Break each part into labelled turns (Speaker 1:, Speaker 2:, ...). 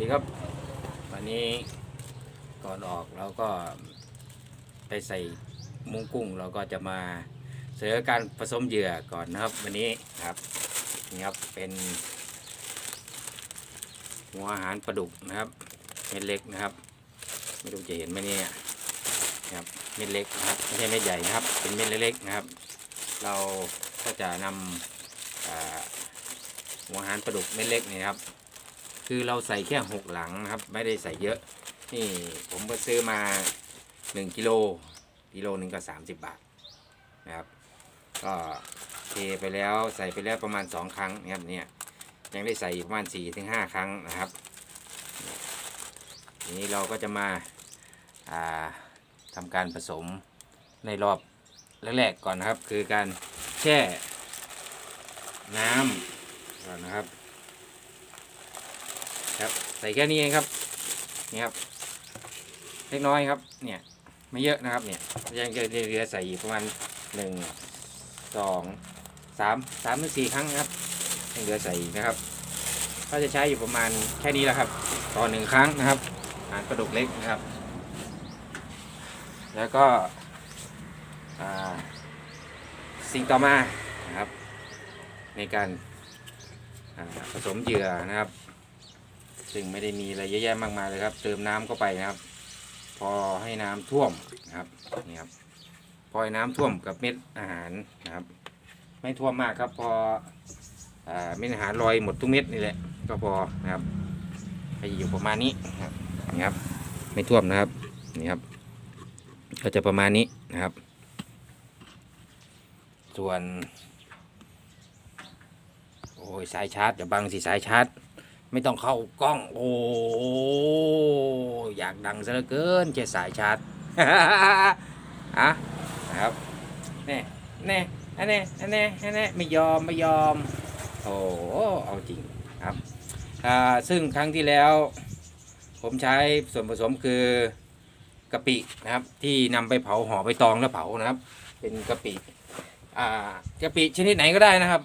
Speaker 1: ดีครับ วันนี้ก่อนออกเราก็ไปใส่มุ้งกุ้งเราก็จะมาเสนอการผสมเหยื่อก่อนนะครับ วันนี้ครับนี่ครับเป็นหัวอาหารปลาดุกนะครับ เม็ดเล็กนะครับ ไม่รู้จะเห็นไหมเนี่ยครับเม็ดเล็กนะครับไม่ใช่เม็ดใหญ่นะครับ เป็นเม็ดเล็กๆนะครับ เราก็จะนำหัวอาหารปลาดุกเม็ดเล็กนี่ครับ คือเราใส่แค่หกหลังนะครับ ไม่ได้ใส่เยอะ นี่ผมก็ซื้อมาหนึ่งกิโลกิโลหนึ่งก็สามสิบบาทนะครับ ก็เทไปแล้วใส่ไปแล้วประมาณสองครั้งนะครับเนี่ยยังได้ใส่อีกประมาณสี่ถึงห้าครั้งนะครับ ทีนี้เราก็จะมาอ่าทำการผสมในรอบแรกๆก่อนนะครับ คือการแช่น้ำก่อนนะครับ ใส่แค่นี้เองครับนี่ครับเล็กน้อยครับ เนี่ยไม่เยอะนะครับเนี่ยยังจะเหลือใส่อีกประมาณหนึ่งสองสามสามถึงสี่ครั้งครับยังเหลือใส่นะครับ ก็จะใช้อยู่ประมาณแค่นี้แหละครับ ต่อหนึ่งครั้งนะครับอาหารปลาดุกเล็กนะครับ แล้วก็สิ่งต่อมานะครับ ในการผสมเหยื่อนะครับ ซึ่งไม่ได้มีอะไรเยอะแยะมากมายเลยครับ เติมน้ำเข้าไปนะครับ พอให้น้ำท่วมนะครับนี่ครับพอให้น้ำท่วมกับเม็ดอาหารนะครับ ไม่ท่วมมากครับ พออาเม็ดอาหารลอยหมดทุกเม็ดนี่แหละ ก็พอนะครับให้อยู่ประมาณนี้นะครับนี่ครับ ไม่ท่วมนะครับนี่ครับ ก็จะประมาณนี้นะครับ ส่วน โอ้ยสายชาร์จอย่าบังสิสายชาร์จ ไม่ต้องเข้ากล้อง โอ้อยากดังซะเหลือเกินเจสายชาร์จอะนะครับแน่แน่อันแน่อันแน่อันแน่ไม่ยอมไม่ยอม โอ้เอาจริงครับอ่าซึ่งครั้งที่แล้ว ผมใช้ส่วนผสมคือกะปินะครับ ที่นำไปเผาห่อใบตองแล้วเผานะครับ เป็นกะปิอ่ากะปิชนิดไหนก็ได้นะครับ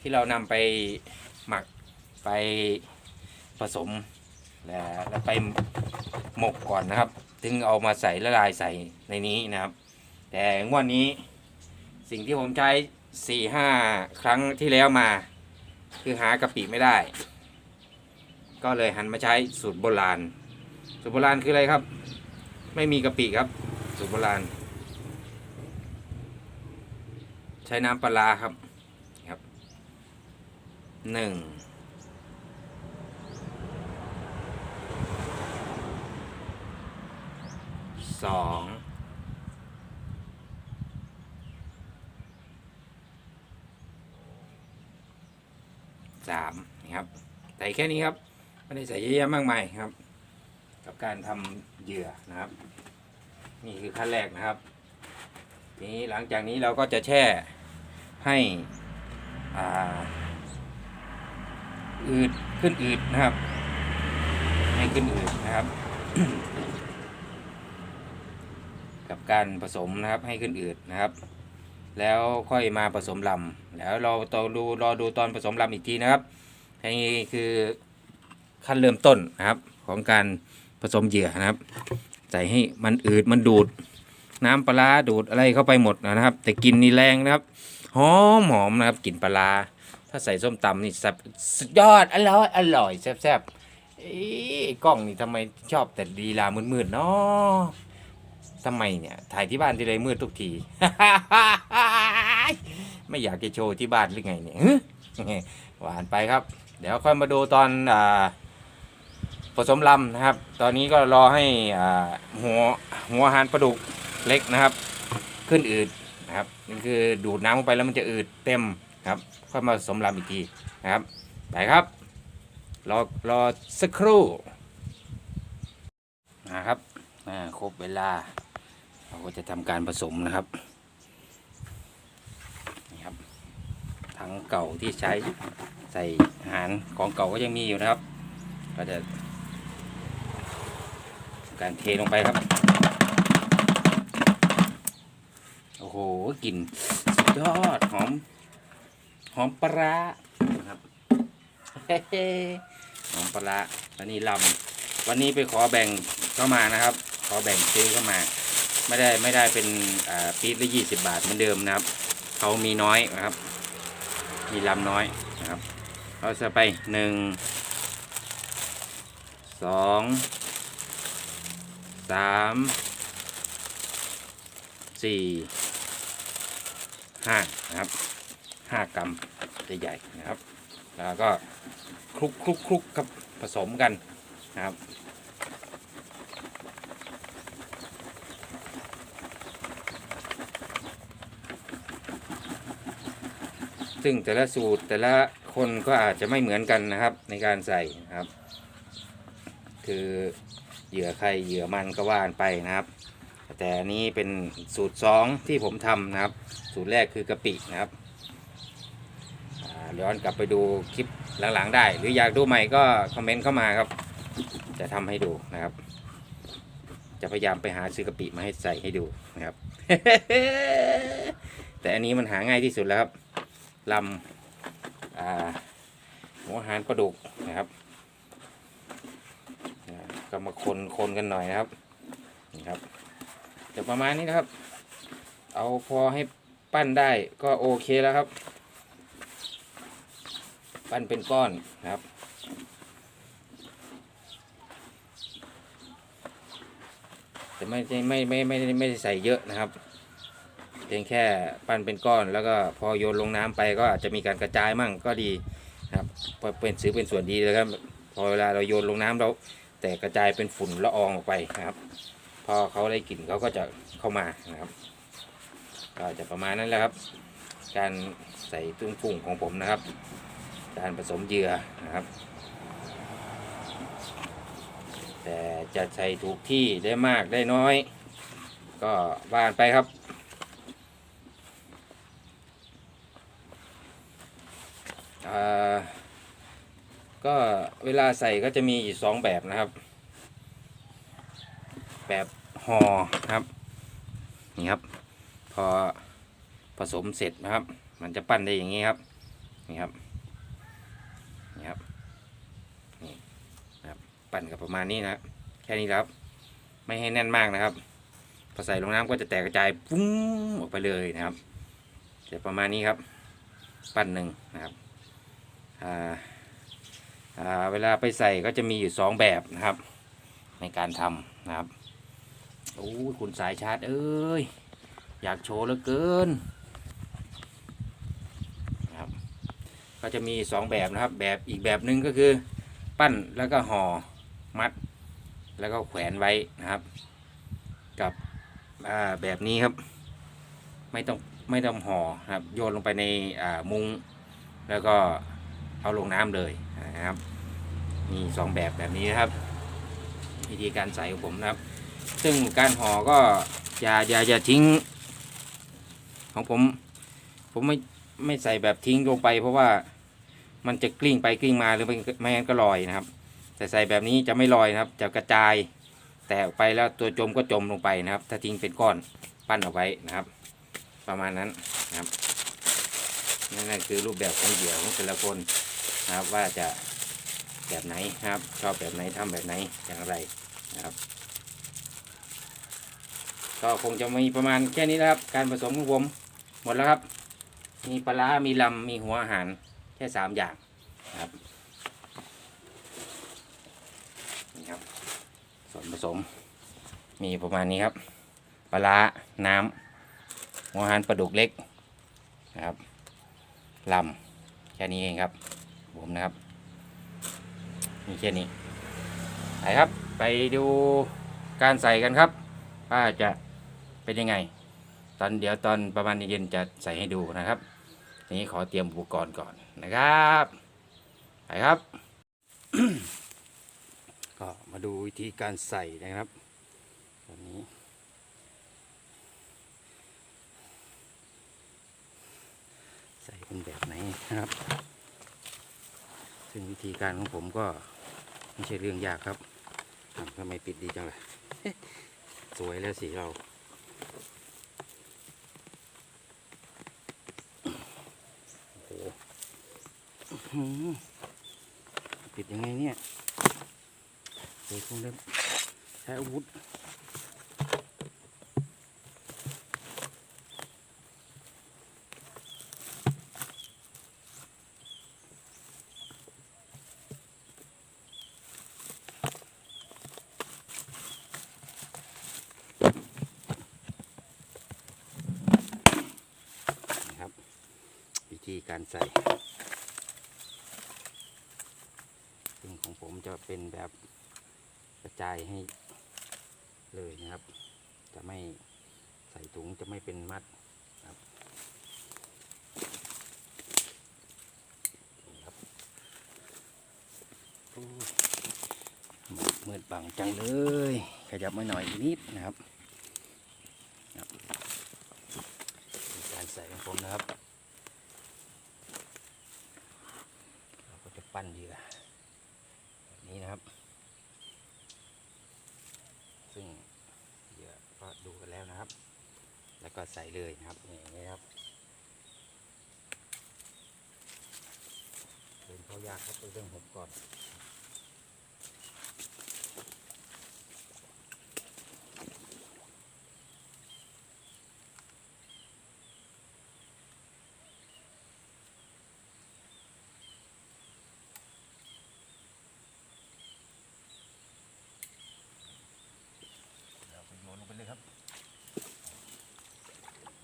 Speaker 1: ที่เรานำไป ไปผสมแล้วแล้วไปหมกก่อนนะครับ ถึงเอามาใส่ละลายใส่ในนี้นะครับ แต่งวดนี้สิ่งที่ผมใช้สี่ห้าครั้งที่แล้วมา คือหากะปิไม่ได้ ก็เลยหันมาใช้สูตรโบราณ สูตรโบราณคืออะไรครับ ไม่มีกะปิครับ สูตรโบราณ ใช้น้ำปลาร้าครับครับหนึ่ง สองสามนี่ครับใส่แค่นี้ครับไม่ได้ใส่เยอะแยะมากมายครับ กับการทำเหยื่อนะครับ นี่คือขั้นแรกนะครับ ทีนี้หลังจากนี้เราก็จะแช่ให้อ่าอืดขึ้นอืดนะครับ ให้ขึ้นอืดนะครับ กับการผสมนะครับให้ขึ้นอืดนะครับ แล้วค่อยมาผสมลำแล้วเราต่อดูรอดูตอนผสมลำอีกทีนะครับอันนี้คือขั้นเริ่มต้นนะครับของการผสมเหยื่อนะครับ ใส่ให้มันอืดมันดูด น้ำปลาดูดอะไรเข้าไปหมดนะครับ แต่กลินนี่แรงนะครับหอมหอมนะครับกลิ่นปลาถ้าใส่ส้มตำนี่แซ่บสุดยอดอร่อยอร่อยแซ่บๆอ้กล้องนี่ทำไมชอบแต่ลีลามืดๆเนาะ ทำไมเนี่ย ถ่ายที่บ้านทีไรมืดทุกที ไม่อยากจะโชว์ที่บ้านหรือไงเนี่ยหวานไปครับ เดี๋ยวค่อยมาดูตอนอผสมลำนะครับ ตอนนี้ก็รอให้หัวหัวหารปลาดุกเล็กนะครับ ขึ้นอืดนะครับนี่คือดูดน้ำลงไปแล้วมันจะอืดเต็มครับ ค่อยมาผสมลำอีกทีนะครับ ไปครับรอรอสักครู่นะครับครบเวลา เราก็จะทำการผสมนะครับนี่ครับถังเก่าที่ใช้ใส่อาหารของเก่าก็ยังมีอยู่นะครับ ก็จะการเทลงไปครับ โอ้โหกลิ่นสุดยอดหอม หอมปลาครับหองปลาร้าอันนี้ลำวันนี้ไปขอแบ่งเข้ามานะครับ ขอแบ่งซื้อเข้ามา ไม่ได้ไม่ได้เป็นปี๊ดละยี่สิบบาทเหมือนเดิมนะครับเขามีน้อยนะครับ มีลำน้อยนะครับเราจะไปหนึ่งสองสามสี่ห้านะครับห้ากรัมใหญ่ๆนะครับ แล้วก็คลุกคลุกคลุกครับผสมกันนะครับ ซึ่งแต่ละสูตรแต่ละคนก็อาจจะไม่เหมือนกันนะครับในการใส่นะครับ คือเหยื่อใครเหยื่อมันก็ว่านไปนะครับ แต่อันนี้เป็นสูตรสองที่ผมทำนะครับ สูตรแรกคือกะปินะครับย้อนกลับไปดูคลิปหลังๆ ได้ หรืออยากดูใหม่ก็คอมเมนต์เข้ามาครับ จะทำให้ดูนะครับ จะพยายามไปหาซื้อกะปิมาให้ใส่ให้ดูนะครับ แต่อันนี้มันหาง่ายที่สุดแล้วครับ ลำอาหัวหารปลาดุกนะครับก็มาคนคนกันหน่อยนะครับนี่ครับจะประมาณนี้นะครับ เอาพอให้ปั้นได้ก็โอเคแล้วครับ ปั้นเป็นก้อนนะครับ แต่ไม่ไม่ไม่ไม่ไม่ได้ไม่ใส่เยอะนะครับ พียงแค่ปั้นเป็นก้อน แล้วก็พอโยนลงน้ำไปก็อาจจะมีการกระจายมั่งก็ดีครับเพราะเป็นซื้อเป็นส่วนดีเลยครับ พอเวลาเราโยนลงน้ำเรา แต่กระจายเป็นฝุ่นละอองออกไปนะครับ พอเขาได้กลิ่นเขาก็จะเข้ามานะครับ ก็จะประมาณนั้นแหละครับ การใส่ตุ้งฝุ่งของผมนะครับ การผสมเหยื่อนะครับ แต่จะใส่ถูกที่ได้มากได้น้อย ก็ว่านไปครับ อ่า ก็เวลาใส่ก็จะมีอยู่สองแบบนะครับ แบบห่อครับนี่ครับ พอผสมเสร็จนะครับ มันจะปั้นได้อย่างนี้ครับนี่ครับนี่ครับนี่นะครับปั้นกับประมาณนี้นะครับแค่นี้ครับ ไม่ให้แน่นมากนะครับพอใส่ลงน้ำก็จะแตกกระจายปุ้งออกไปเลยนะครับจะประมาณนี้ครับ ปั้นหนึ่งนะครับ เวลาไปใส่ก็จะมีอยู่สองแบบนะครับ ในการทำนะครับโอ้คุณสายชาร์จเอ้ย อยากโชว์เหลือเกินนะครับก็จะมีสองแบบนะครับ แบบอีกแบบหนึ่งก็คือ ปั้นแล้วก็ห่อมัด แล้วก็แขวนไว้นะครับ กับแบบนี้ครับ ไม่ต้องไม่ต้องห่อนะครับ โยนลงไปในมุ้งแล้วก็ เอาลงน้ำเลยนะครับมีสองแบบแบบนี้นะครับ วิธีการใส่ของผมนะครับ ซึ่งการห่อก็อย่าอย่าอย่าทิ้ง ของผม ผมไม่ไม่ใส่แบบทิ้งลงไป เพราะว่ามันจะกลิ้งไปกลิ้งมาหรือไม่ไม่งั้นก็ลอยนะครับ แต่ใส่แบบนี้จะไม่ลอยนะครับ จะกระจายแตกไปแล้วตัวจมก็จมลงไปนะครับ ถ้าทิ้งเป็นก้อนปั้นเอาไว้นะครับ ประมาณนั้นนะครับนั่นคือรูปแบบของเหยื่อของแต่ละคน นะครับว่าจะแบบไหนครับ ชอบแบบไหนทำแบบไหนอย่างไรนะครับก็คงจะมีประมาณแค่นี้นะครับ การผสมของผมหมดแล้วครับ มีปลา มีลำ มีหัวอาหารแค่สามอย่างครับนี่ครับ ส่วนผสมมีประมาณนี้ครับปลาร้าน้ำหัวอาหารปลาดุกเล็กนะครับลำแค่นี้เองครับ ผมนะครับมีแค่นี้ไปครับ ไปดูการใส่กันครับว่าจะเป็นยังไง ตอนเดี๋ยวตอนประมาณเย็นๆจะใส่ให้ดูนะครับทีนี้ขอเตรียมอุปกรณ์ก่อนนะครับไปครับ ก็มาดูวิธีการใส่นะครับตอนนี้ใส่เป็นแบบไหนนะครับ ซึ่งวิธีการของผมก็ไม่ใช่เรื่องยากครับทำไมปิดดีจังเลยสวยแล้วสีเราโอ้โห
Speaker 2: ปิดยังไงเนี่ยเดี๋ยวคงได้ใช้อาวุธ นะครับ วิธีการใส่ซึ่งของผมจะเป็นแบบกระจายให้เลยนะครับ จะไม่ใส่ถุงจะไม่เป็นมัดครับครับมืดบังจังเลย ขยับมาหน่อยนิดนะครับวิธีการใส่ของผมนะครับ เราก็จะปั้นเหยื่อแบบนี้นะครับ ซึ่งเหยื่อก็ดูกันแล้วนะครับ แล้วก็ใส่เลยนะครับนี่อย่างนี้ครับเป็นเขากครับเรื่องผมก่อน เราไปโยนลงไปเลยครับ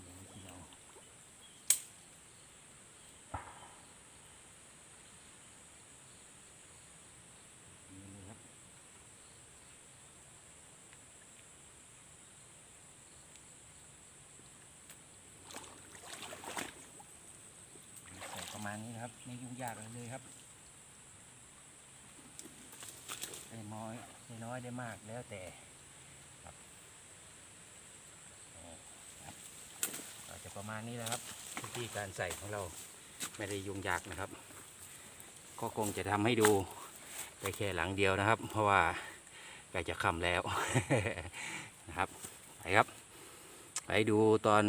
Speaker 2: โยนทีเดียวนี่เลยครับใส่ประมาณ นี้นะครับ ไม่ยุ่งยากเลยครับได้น้อยได้น้อยได้มากแล้วแต่ก็จะประมาณนี้นะครับวิธีการใส่ของเราไม่ได้ยุ่งยากนะครับ ก็คงจะทำให้ดูไปแค่หลังเดียวนะครับ เพราะว่าใกล้จะค่ำแล้วนะครับไปครับ ไปดูตอน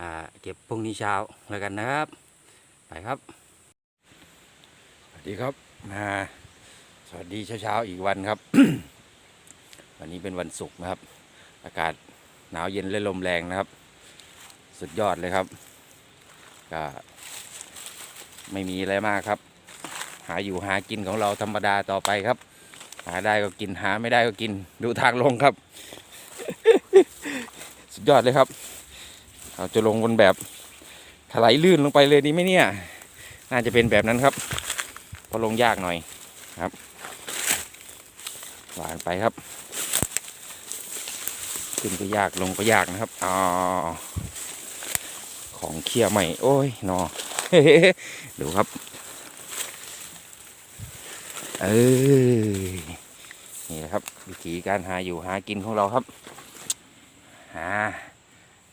Speaker 2: อเก็บพรุ่งนี้เช้าแล้วกันนะครับ ไปครับ สวัสดีครับมาสวัสดีเช้าๆอีกวันครับ วันนี้เป็นวันศุกร์นะครับ อากาศหนาวเย็นและลมแรงนะครับ สุดยอดเลยครับ ก็ไม่มีอะไรมากครับ หาอยู่หากินของเราธรรมดาต่อไปครับ หาได้ก็กินหาไม่ได้ก็กินดูทางลงครับ สุดยอดเลยครับเราจะลงบนแบบ ถลายลื่นลงไปเลยดีไหมเนี่ย น่าจะเป็นแบบนั้นครับเพอลงยากหน่อยครับหวานไปครับ ขึ้นก็ยากลงก็ยากนะครับอ๋อของเคี่ยใหม่ โอ้ยนอดูครับ เออนี่แหละครับ วิธีการหาอยู่หากินของเราครับหา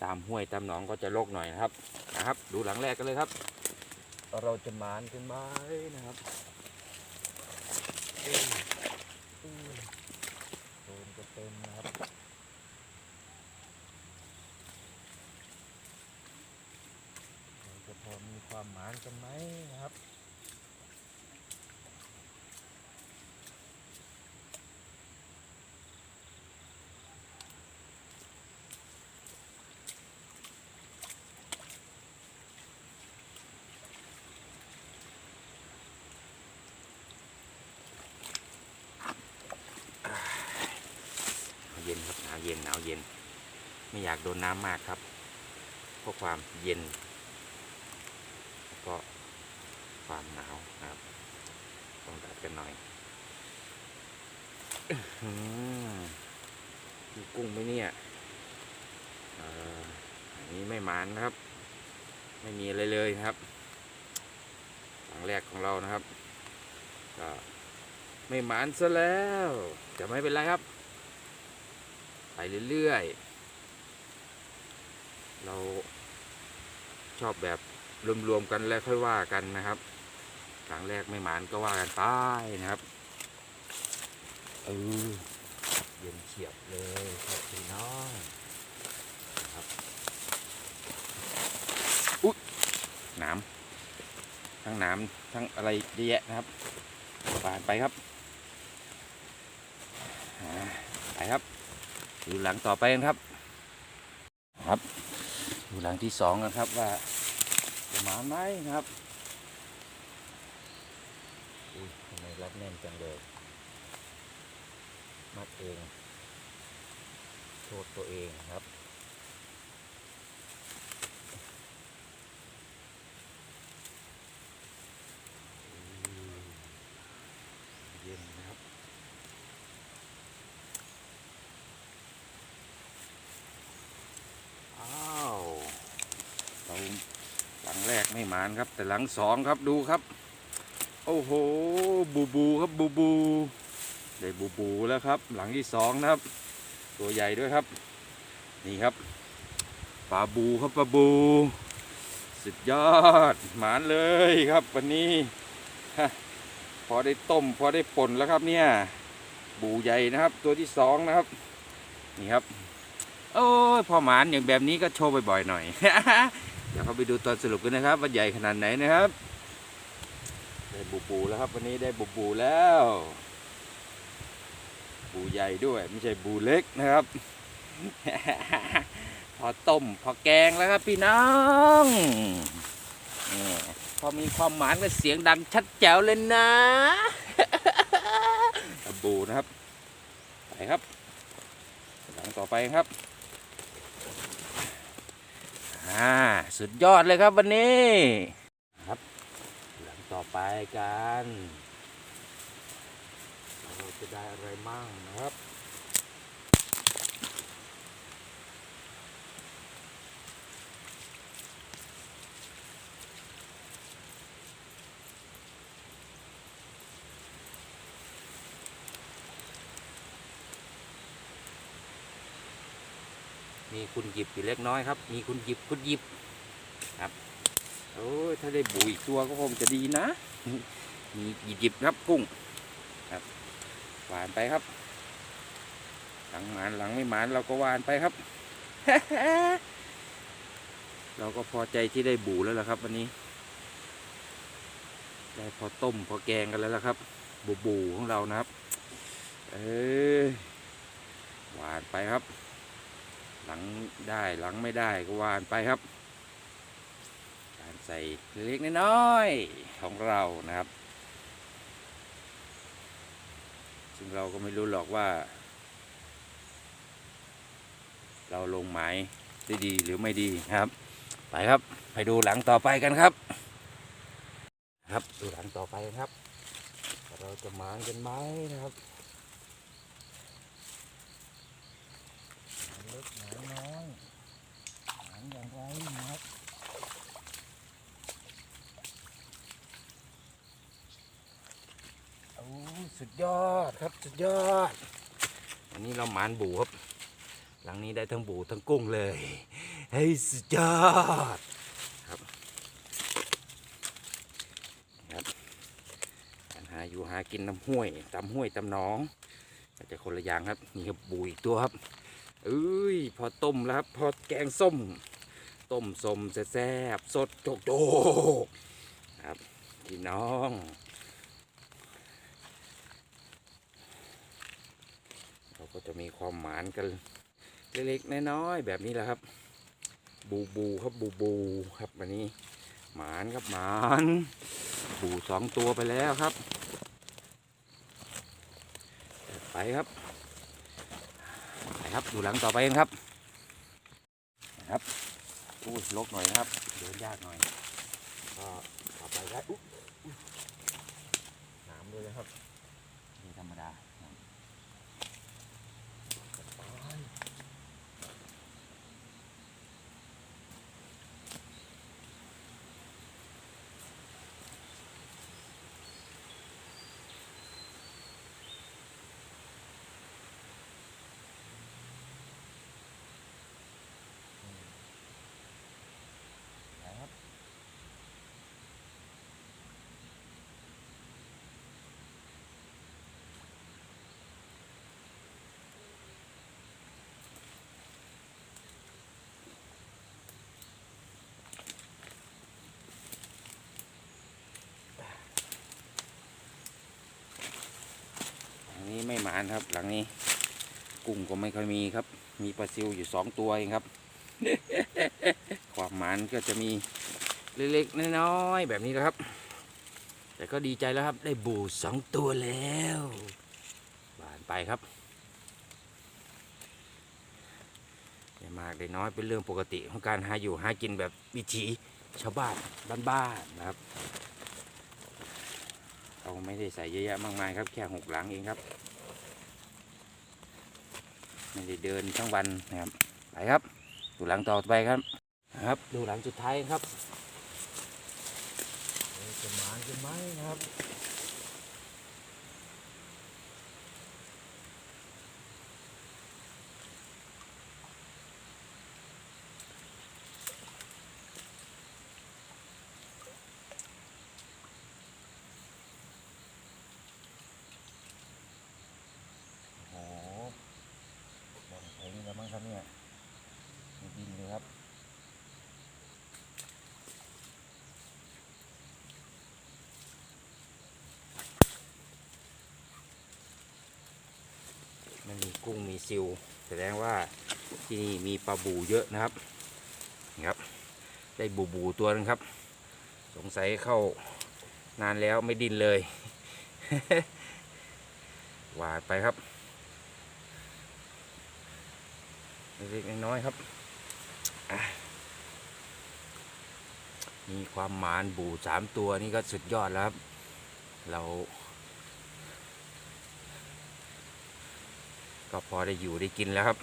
Speaker 2: ตามห้วยตามหนองก็จะโลกหน่อยนะครับ นะครับ ดูหลังแรกกันเลยครับ เราจะมานกันไหมนะครับเอ้ยอืมโดนก็เต็มนะครับ เราจะพอมีความหมานกันไหมนะครับ เย็นครับหนาวเย็นหนาวเย็น ไม่อยากโดนน้ำมากครับเพราะความเย็นก็ความหนาวนะครับต้องดัดกันหน่อยอือหือมีกุ้งไหมเนี่ยอันนี้ไม่หมานนะครับ ไม่มีอะไรเลยนะครับหลังแรกของเรานะครับ ก็ไม่หมานซะแล้ว จะไม่เป็นไรครับ ไปเรื่อยๆ เราชอบแบบรวมๆกันแล้วค่อยว่ากันนะครับครั้งแรกไม่หมานก็ว่ากันไปนะครับเออเย็นเฉียบเลยครับพี่น้องนะครับอุ๊ยน้ำทั้งน้ำทั้งอะไรเยอะแยะนะครับผ่านไปครับไปครับดูหลังต่อไปกันครับครับ ดูหลังที่สองกันครับว่าจะมาไหมนะครับอุ้ยทำไมรัดแน่นจังเลย มัดเอง โทษตัวเองครับ เย็นนะครับ อ้าวเราหลัง แรกไม่หมานครับ แต่หลังสองครับดูครับ โอ้โหบูบูครับบูบูได้บูบูแล้วครับ หลังที่สองนะครับ ตัวใหญ่ด้วยครับ นี่ครับปลาบูครับปลาบู สุดยอดหมานเลยครับวันนี้พอได้ต้มพอได้ป่นแล้วครับเนี่ยบูใหญ่นะครับ ตัวที่สองนะครับ นี่ครับ โอ้ยพอหมานอย่างแบบนี้ก็โชว์บ่อยๆหน่อย ดี๋ยวเขาไปดูตอนสรุปกันนะครับว่าใหญ่ขนาดไหนนะครับได้บูบูแล้วครับวันนี้ได้บูบูแล้วบูใหญ่ด้วยไม่ใช่บูเล็กนะครับ พอต้มพอแกงแล้วครับพี่น้องนี่พอมีความหมานก็เสียงดังชัดแจ๋วเลยนะบูนะครับไปครับหลังต่อไปครับ อ่าสุดยอดเลยครับวันนี้ครับหลังต่อไปกัน เราจะได้อะไรมั่งนะครับ มี คุณหยิบอยู่เล็กน้อยครับ มีคุณหยิบคุณหยิบครับโอ้ยถ้าได้บุยอีกตัวก็คงจะดีนะ มีหยิบหยิบครับกุ้งครับหวานไปครับ หลังหมานหลังไม่หมานเราก็หวานไปครับ เราก็พอใจที่ได้บูแล้วล่ะครับวันนี้ ได้พอต้มพอแกงกันแล้วล่ะครับ บูบูของเรานะครับ เออหวานไปครับ หลังได้หลังไม่ได้ก็วานไปครับ การใส่เล็กน้อยของเรานะครับ ซึ่งเราก็ไม่รู้หรอกว่า เราลงหมายได้ดีหรือไม่ดีครับ ไปครับไปดูหลังต่อไปกันครับ ครับดูหลังต่อไปครับ เราจะหมานกันไหมนะครับ เล็กหนาน้อยหางอย่างไร นะครับโอ้สุดยอดครับสุดยอด อันนี้เราหมานบูครับ หลังนี้ได้ทั้งบูทั้งกุ้งเลยเฮ้ยสุดยอดครับครับการหาอยู่หากินน้ำห้วยตำห้วยตำหนองก็จะคนละอย่างครับ นี่ครับบูอีกตัวครับเอ้ย พอต้มแล้วครับ พอแกงส้ม ต้มสมแซ่บสดโจกโจกครับพี่น้องเราก็จะมีความหมานกันเล็กๆน้อยๆแบบนี้แหละครับ บูบูครับบูบูครับวันนี้ หมานครับหมานบูสองตัวไปแล้วครับไปครับไปครับดูหลังต่อไปกันครับครับ อู้ลกหน่อยนะครับเดินยากหน่อยก็ต่อไปได้อุ๊ยอุ๊ยน้ำด้วยนะครับ นี้ไม่หมานครับ หลังนี้ กุ้งก็ไม่ค่อยมีครับ มีปลาซิวอยู่สองตัวเองครับ ความหมานก็จะมีเล็กๆน้อยๆแบบนี้นะครับ แต่ก็ดีใจแล้วครับ ได้บูสองตัวแล้วบานไปครับได้มากได้น้อยเป็นเรื่องปกติของการหาอยู่หากินแบบวิถีชาวบ้านบ้านๆนะครับ ไม่ได้ใส่เยอะแยะมากมายครับ แค่หกหลังเองครับไม่ได้เดินทั้งวันนะครับไปครับ ดูหลังต่อไปครับนะครับ ดูหลังสุดท้ายครับเอ๊ะจะมาจะไหมครับ โอ้โหบนเพลงแล้วมั้งครับเนี่ยมีดินเลยครับ มันมี กุ้งมีซิวแสดงว่าที่นี่มีปลาบูเยอะนะครับนี่ครับ ได้บูบูตัวนึงครับ สงสัยเข้านานแล้วไม่ดินเลย หวาดไปครับเล็กน้อยครับ มีความหมานบูสามตัวนี่ก็สุดยอดแล้วครับ เรา ก็พอได้อยู่ได้กินแล้วครับ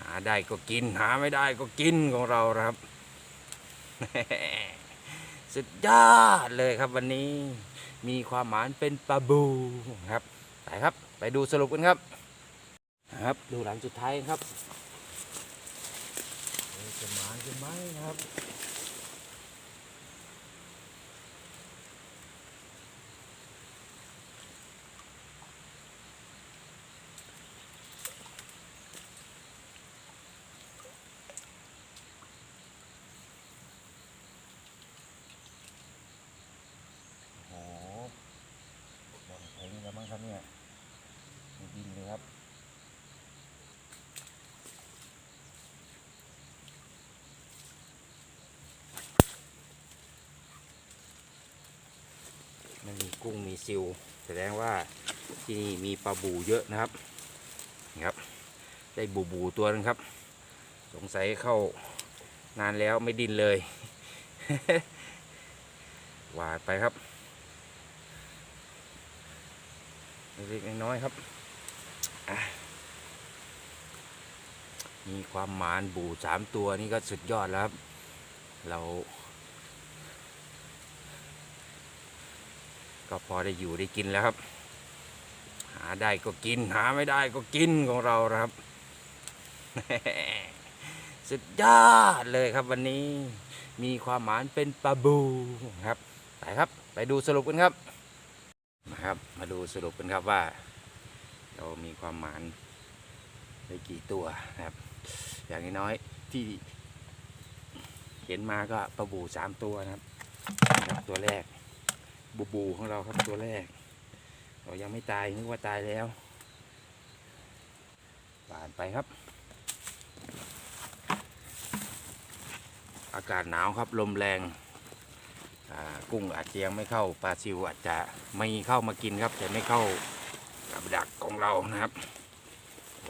Speaker 2: หาได้ก็กิน หาไม่ได้ก็กินของเราครับ สุดยอดเลยครับวันนี้มีความหมานเป็นปลาบูครับไปครับ ไปดูสรุปกันครับ ครับดูหลังสุดท้ายครับเอ๊ะจะมาจะไหมครับ โอ้โหบนเพลงแล้วมั้งครับเนี่ยมีดินเลยครับ มันมี กุ้งมีซิวแสดงว่าที่นี่มีปลาบูเยอะนะครับนี่ครับ ได้บูบูตัวนึงครับ สงสัยเข้านานแล้วไม่ดินเลยหวาดไปครับเล็กน้อยครับอะมีความหมานบูสามตัวนี่ก็สุดยอดแล้วครับ เรา ก็พอได้อยู่ได้กินแล้วครับ หาได้ก็กิน หาไม่ได้ก็กินของเราครับสุดยอดเลยครับวันนี้มีความหมานเป็นปลาบูครับไปครับ ไปดูสรุปกันครับนะครับ มาดูสรุปกันครับว่า เรามีความหมานได้กี่ตัวนะครับ อย่างน้อยๆที่เห็นมาก็ปลาบูสามตัวนะครับ ตัวแรก บูบูของเราครับตัวแรก เรายังไม่ตายนึกว่าตายแล้วผ่านไปครับ อากาศหนาวครับลมแรงกุ้งอาจจะยังไม่เข้าปลาซิวอาจจะไม่เข้ามากินครับ แต่ไม่เข้ากับดักของเรานะครับ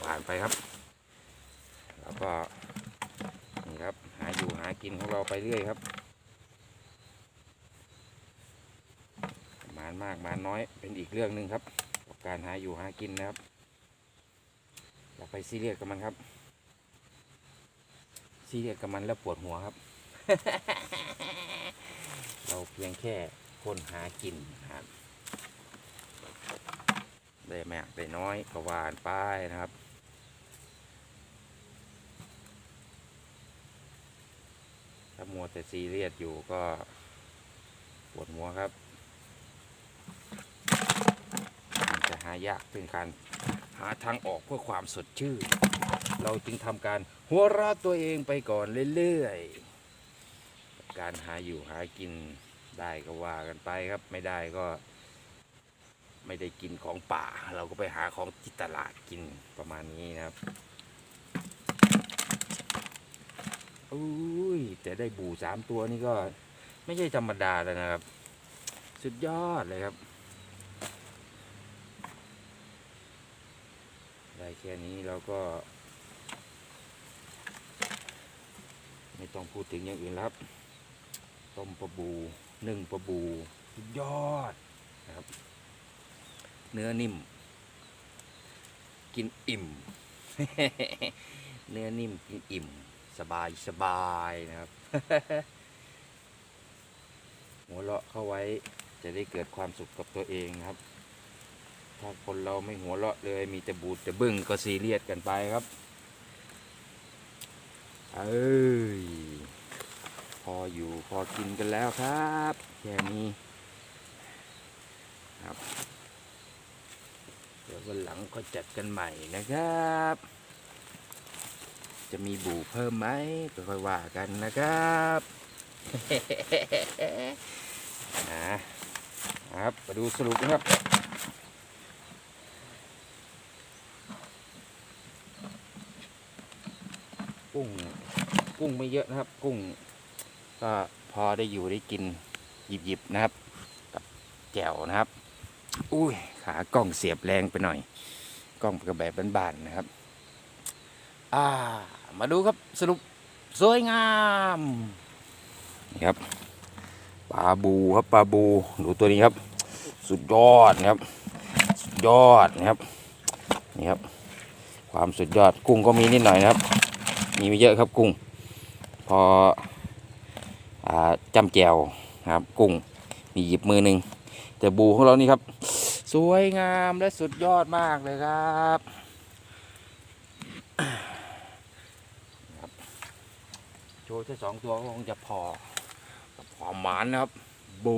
Speaker 2: ผ่านไปครับ แล้วก็นี่ครับหาอยู่หากินของเราไปเรื่อยครับ หมานมากหมานน้อยเป็นอีกเรื่องหนึ่งครับกับการหาอยู่หากินนะครับอย่าไปซีเรียสกับมันครับซีเรียสกับมันแล้วปวดหัวครับ เราเพียงแค่คนหากินครับได้มากได้น้อยก็หวานไปนะครับถ้ามัวแต่ซีเรียสอยู่ก็ปวดหัวครับ มันจะหายากเป็นการหาทางออกเพื่อความสดชื่น เราจึงทำการหัวเราะตัวเองไปก่อนเรื่อยๆ การหาอยู่หากินได้ก็ว่ากันไปครับ ไม่ได้ก็ไม่
Speaker 1: ไม่ได้กินของป่า เราก็ไปหาของที่ตลาดกินประมาณนี้นะครับอุ้ยแต่ได้บูสามตัวนี่ก็ไม่ใช่ธรรมดาแล้วนะครับ สุดยอดเลยครับ ได้ แค่นี้เราก็ ไม่ต้องพูดถึงอย่างอื่นครับ ต้มปลาบูนึ่งปลาบูยอดนะครับ เนื้อนิ่ม กินอิ่ม เนื้อนิ่มกินอิ่ม สบายสบายนะครับ หัวเราะเข้าไว้จะได้เกิดความสุขกับตัวเองครับ ถ้าคนเราไม่หัวเราะเลย มีแต่บูดแต่บึ้งก็ซีเรียสกันไปครับ เอ้ย พออยู่พอกินกันแล้วครับแค่นี้ครับ เดี๋ยววันหลังก็จัดกันใหม่นะครับ จะมีบูเพิ่มไหมก็ค่อยว่ากันนะครับนะครับมาดูสรุปนะครับ กุ้งกุ้ งไม่เยอะนะครับ กุ้ง ก็พอได้อยู่ได้กินหยิบๆนะครับ กับแจ่วนะครับ อุ้ยขากล้องเสียบแรงไปหน่อย กล้องกับแบบบานๆนะครับ อ่า มาดูครับสรุปสวยงามนี่ครับปลาบูครับปลาบูดูตัวนี้ครับ สุดยอดนะครับ สุดยอดนะครับนี่ครับ ความสุดยอดกุ้งก็มีนิดหน่อยนะครับ มีไม่เยอะครับกุ้ง ออจำแจวครับกุ้งมีหยิบมือหนึ่งแต่บูของเรานี่ครับ สวยงามและสุดยอดมากเลยครับโชว์แค่สองตัวก็คงจะพอความหมานนะครับ บู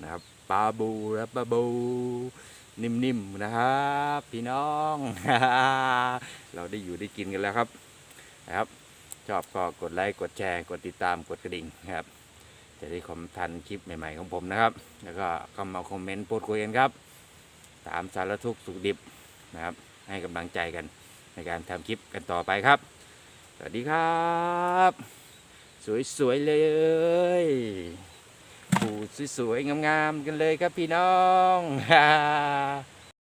Speaker 1: นะครับปลาบูและปลาบูนิ่มๆนะครับ พี่น้อง เราได้อยู่ได้กินกันแล้วครับนะครับ ชอบก็กดไลค์กดแชร์กดติดตามกดกระดิ่งนะครับ จะได้คอมทันคลิปใหม่ๆของผมนะครับ แล้วก็เข้ามาคอมเมนต์พูดคุยกันครับ ตามสารทุกข์สุขดิบนะครับ ให้กำลังใจกันในการทำคลิปกันต่อไปครับ สวัสดีครับ สวยๆเลยปูสวยๆงามๆกันเลยครับพี่น้อง